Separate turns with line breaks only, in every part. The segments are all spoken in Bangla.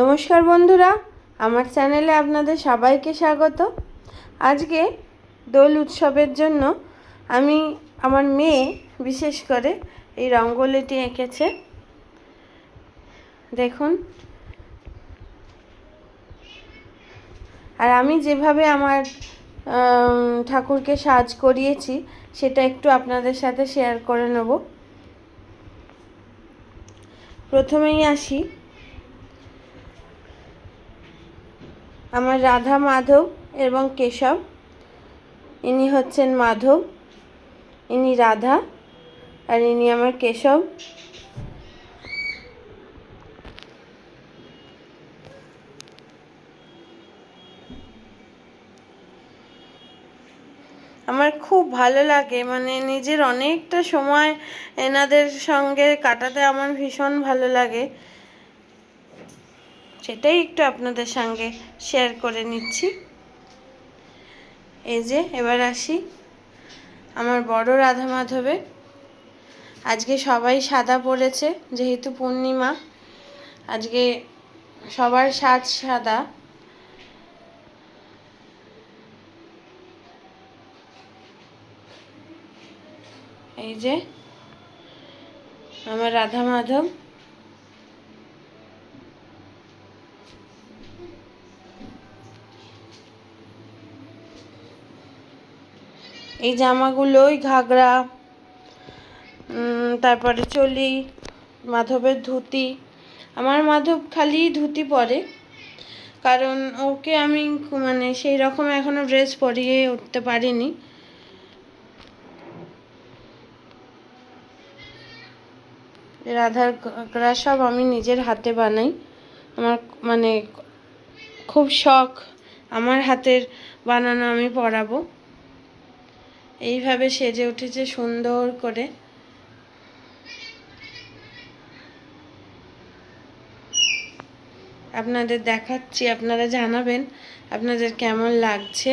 নমস্কার বন্ধুরা, আমার চ্যানেলে আপনাদের সবাইকে স্বাগত। আজকে দোল উৎসবের জন্য আমি, আমার মেয়ে বিশেষ করে এই রঙ্গোলিটি এঁকেছে। দেখুন। আর আমি যেভাবে আমার ঠাকুরকে সাজ করিয়েছি, সেটা একটু আপনাদের সাথে শেয়ার করে নেব। প্রথমেই আসি। আমার রাধা মাধব এবং কেশব। ইনি হচ্ছেন মাধব, ইনি রাধা, আর ইনি আমার কেশব। আমার খুব ভালো লাগে মানে নিজের অনেকটা সময় এনাদের সঙ্গে কাটাতে আমার ভীষণ ভালো লাগে। সেটাই একটু আপনাদের সঙ্গে শেয়ার করে নিচ্ছি। এই যে, এবার আসি আমার বড় রাধা মাধবে আজকে সবাই সাদা পড়েছে, যেহেতু পূর্ণিমা। আজকে সবার সাজ সাদা। এই যে, আমার রাধা মাধব এই জামাগুলো ওই ঘাগরা তারপরে চলি, মাধবের ধুতি। আমার মাধব খালি ধুতি পরে, কারণ ওকে আমি মানে সেই রকম এখনও ড্রেস পরিয়ে উঠতে পারিনি। রাধার ঘাগরা সব আমি নিজের হাতে বানাই। আমার মানে খুব শখ। আমার হাতের বানানো আমি পরাবো। এইভাবে সেজে উঠেছে সুন্দর করে। আপনাদের দেখাচ্ছি, আপনারা জানাবেন আপনাদের কেমন লাগছে।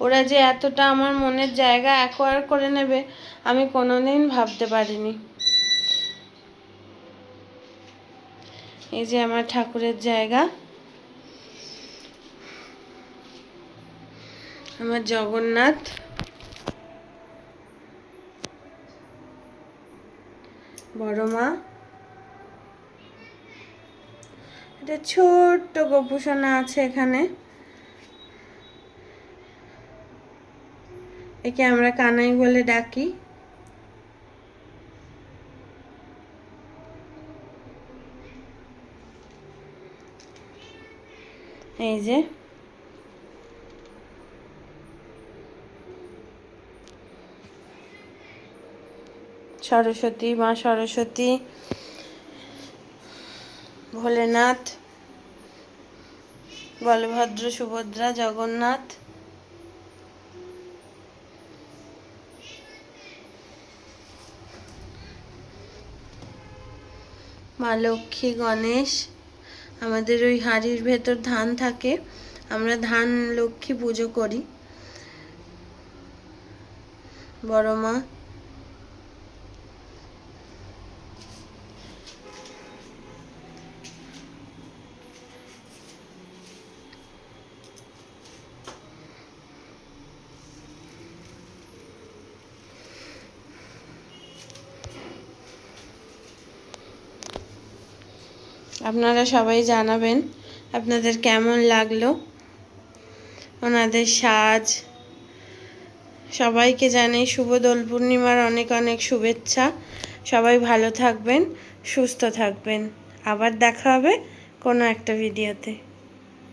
ওরা যে এতটা আমার মনের জায়গা অ্যাকোয়ার করে নেবে, আমি কোনোদিন ভাবতে পারিনি। এই যে আমার ঠাকুরের জায়গা। আমার জগন্নাথ। বড় মা। এটা ছোট্ট গোপুসোনা আছে এখানে। একে আমরা কানাই বলে ডাকি। এই যে। সরস্বতী মা সরস্বতী ভোলেনাথ বলভদ্র সুভদ্রা জগন্নাথ। মা লক্ষ্মী গণেশ। আমাদের ওই হাঁড়ির ভেতর ধান থাকে আমরা ধান লক্ষ্মী পুজো করি। বড় মা আপনারা সবাই জানাবেন আপনাদের কেমন লাগল, ওনাদের সাজ। সবাইকে জানাই শুভ দোল পূর্ণিমার অনেক অনেক শুভেচ্ছা। সবাই ভালো থাকবেন, সুস্থ থাকবেন। আবার দেখা হবে কোনো একটা ভিডিওতে।